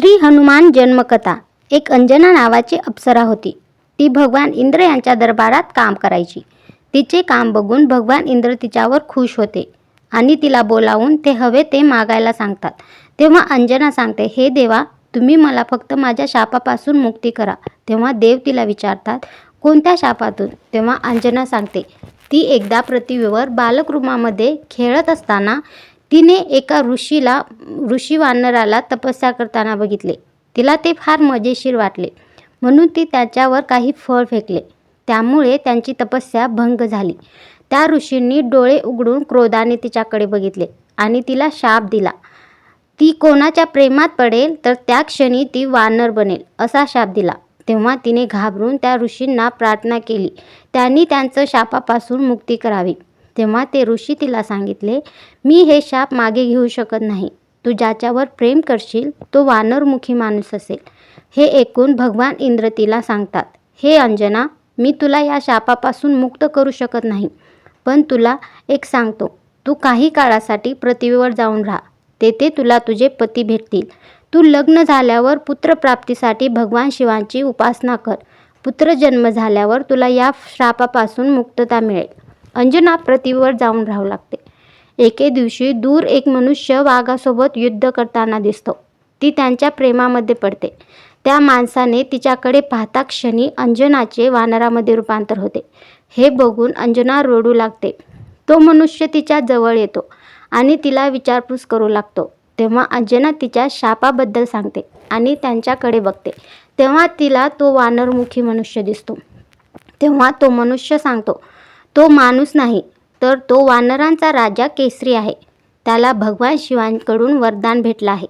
श्री हनुमान जन्मकथा. एक अंजना नावाची अप्सरा होती. ती भगवान इंद्र यांच्या दरबारात काम करायची. तिचे काम बघून भगवान इंद्र तिच्यावर खुश होते आणि तिला बोलावून ते हवे ते मागायला सांगतात. तेव्हा अंजना सांगते हे देवा तुम्ही मला फक्त माझ्या शापापासून मुक्ती करा. तेव्हा देव तिला विचारतात कोणत्या शापातून? तेव्हा अंजना सांगते ती एकदा पृथ्वीवर बालकृमामध्ये खेळत असताना तिने एका ऋषीला ऋषी वानराला तपस्या करताना बघितले. तिला ते फार मजेशीर वाटले. म्हणून ती त्याच्यावर काही फळ फेकले. त्यामुळे त्यांची तपस्या भंग झाली. त्या ऋषींनी डोळे उघडून क्रोधाने तिच्याकडे बघितले आणि तिला शाप दिला. ती कोणाच्या प्रेमात पडेल तर त्या क्षणी ती वानर बनेल असा शाप दिला. तेव्हा तिने घाबरून त्या ऋषींना प्रार्थना केली. त्यांनी त्यांचं शापापासून मुक्ती करावी. तेव्हा ते ऋषी तिला सांगितले मी हे शाप मागे घेऊ शकत नाही. तू ज्याच्यावर प्रेम करशील तो वानरमुखी माणूस असेल हे ऐकून भगवान इंद्र तिला सांगतात हे अंजना मी तुला या शापापासून मुक्त करू शकत नाही. पण तुला एक सांगतो तू काही काळासाठी पृथ्वीवर जाऊन राहा. तेथे तुला तुझे पती भेटतील. तू लग्न झाल्यावर पुत्रप्राप्तीसाठी भगवान शिवांची उपासना कर. पुत्रजन्म झाल्यावर तुला या श्रापापासून मुक्तता मिळेल. अंजना पृथ्वीवर जाऊन राहू लागते. एके दिवशी दूर एक मनुष्य वाघासोबत युद्ध करताना दिसतो. ती त्यांच्या प्रेमामध्ये पडते. त्या माणसाने तिच्याकडे पाहता क्षणी अंजनाचे वानरामध्ये रूपांतर होते. हे बघून अंजना रडू लागते. तो मनुष्य तिच्या जवळ येतो आणि तिला विचारपूस करू लागतो. तेव्हा अंजना तिच्या शापाबद्दल सांगते आणि त्यांच्याकडे बघते. तेव्हा तिला तो वानरमुखी मनुष्य दिसतो. तेव्हा तो मनुष्य सांगतो तो माणूस नाही तर तो वानरांचा राजा केसरी आहे. त्याला भगवान शिवांकडून वरदान भेटलं आहे.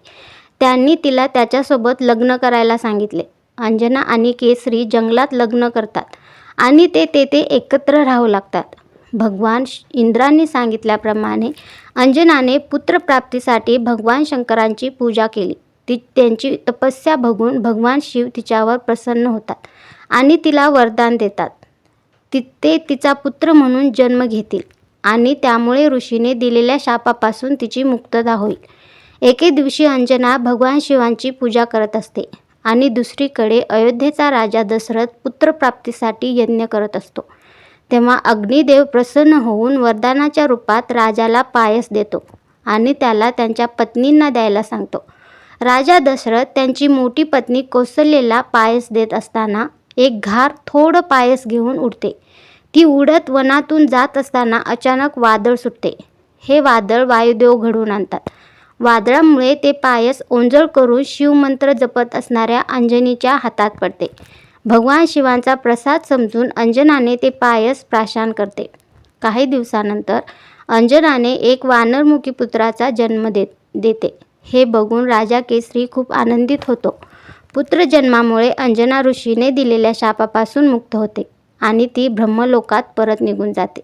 त्यांनी तिला त्याच्यासोबत लग्न करायला सांगितले. अंजना आणि केसरी जंगलात लग्न करतात आणि ते तेथे एकत्र राहू लागतात. भगवान इंद्राने इंद्रांनी सांगितल्याप्रमाणे अंजनाने पुत्रप्राप्तीसाठी भगवान शंकरांची पूजा केली. ती त्यांची तपस्या बघून भगवान शिव तिच्यावर प्रसन्न होतात आणि तिला वरदान देतात. ति ते तिचा पुत्र म्हणून जन्म घेतील आणि त्यामुळे ऋषीने दिलेल्या शापापासून तिची मुक्तता होईल. एके दिवशी अंजना भगवान शिवांची पूजा करत असते आणि दुसरीकडे अयोध्येचा राजा दशरथ पुत्रप्राप्तीसाठी यज्ञ करत असतो. तेव्हा अग्निदेव प्रसन्न होऊन वरदानाच्या रूपात राजाला पायस देतो आणि त्याला त्यांच्या पत्नींना द्यायला सांगतो. राजा दशरथ त्यांची मोठी पत्नी कौसल्येला पायस देत असताना एक घार थोडं पायस घेऊन उडते. ती उडत वनातून जात असताना अचानक वादळ सुटते. हे वादळ वायुदेव घडवून आणतात. वादळामुळे ते पायस ओंजळ करून शिवमंत्र जपत असणाऱ्या अंजनीच्या हातात पडते. भगवान शिवांचा प्रसाद समजून अंजनाने ते पायस प्राशान करते. काही दिवसानंतर अंजनाने एक वानरमुखी पुत्राचा जन्म देत देते. हे बघून राजा केसरी खूप आनंदित होतो. पुत्रजन्मामुळे अंजना ऋषीने दिलेल्या शापापासून मुक्त होते आणि ती ब्रह्मलोकात परत निघून जाते.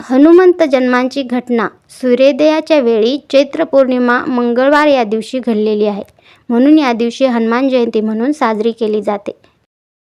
हनुमंत जन्मांची घटना सूर्योदयाच्या वेळी चैत्र पौर्णिमा मंगळवार या दिवशी घडलेली आहे. म्हणून या दिवशी हनुमान जयंती म्हणून साजरी केली जाते.